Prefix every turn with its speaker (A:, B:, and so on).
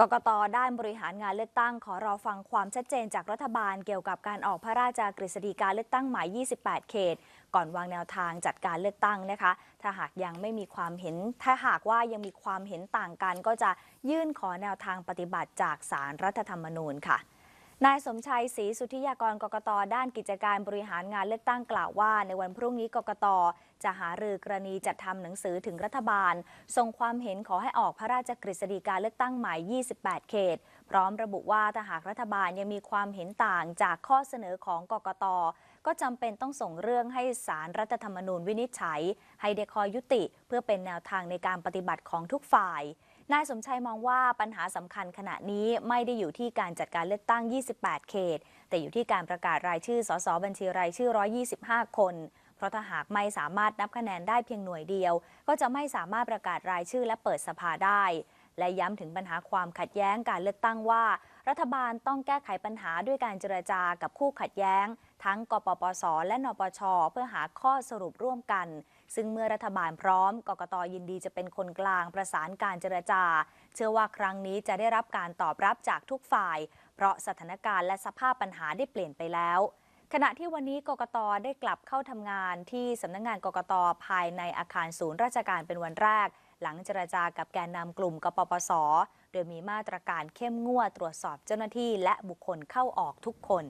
A: กกตด้านบริหารงานเลือกตั้งขอรอฟังความชัดเจนจากรัฐบาลเกี่ยวกับการออกพระราชกฤษฎีกาเลือกตั้งหมาย 28 เขต ก่อนวางแนวทางจัดการเลือกตั้งนะคะ ถ้าหากยังไม่มีความเห็น ถ้าหากว่ายังมีความเห็นต่างกัน ก็จะยื่นขอแนวทางปฏิบัติจากสารรัฐธรรมนูญค่ะ นายสมชัยศรีสุทธิยากรกกตด้านกิจการบริหารงานเลือกตั้งกล่าวว่า ในวันพรุ่งนี้กกตจะหารือกรณีจัดทำหนังสือถึงรัฐบาล ส่งความเห็นขอให้ออกพระราชกฤษฎีกาเลือกตั้งใหม่ 28 เขต พร้อมระบุว่าถ้าหากรัฐบาลยังมีความเห็นต่างจากข้อเสนอของกกต ก็จำเป็นต้องส่งเรื่องให้สารรัฐธรรมนูญวินิจฉัย ให้ได้คอยยุติ เพื่อเป็นแนวทางในการปฏิบัติของทุกฝ่าย นายสมชัยมองว่าปัญหาสำคัญขณะนี้ไม่ได้อยู่ที่การจัดการเลือกตั้ง 28 เขต แต่อยู่ที่การประกาศรายชื่อ สสบัญชีรายชื่อ 125 คน เพราะถ้าหากไม่สามารถนับคะแนนได้เพียงหน่วยเดียว ก็จะไม่สามารถประกาศรายชื่อและเปิดสภาได้ และย้ำถึงปัญหาความขัดแย้งการเลือกตั้งว่า รัฐบาลต้องแก้ไขปัญหาด้วยการเจรจากับคู่ขัดแย้ง ทั้งกปปส และนปช เพื่อหาข้อสรุปร่วมกัน ซึ่งเมื่อรัฐบาลพร้อม กกตยินดีจะเป็นคนกลางประสานการเจรจา เชื่อว่าครั้งนี้จะได้รับการตอบรับจากทุกฝ่าย เพราะสถานการณ์และสภาพปัญหาได้เปลี่ยนไปแล้ว ขณะที่วันนี้กกตได้กลับเข้าทำงานที่สำนักงงานกกตภายในอาคารศูนย์ราชการเป็นวันแรก หลังเจรจากับแกนนำกลุ่มกปปส โดยมีมาตรการเข้มงวดตรวจสอบเจ้าหน้าที่และบุคคลเข้าออกทุกคน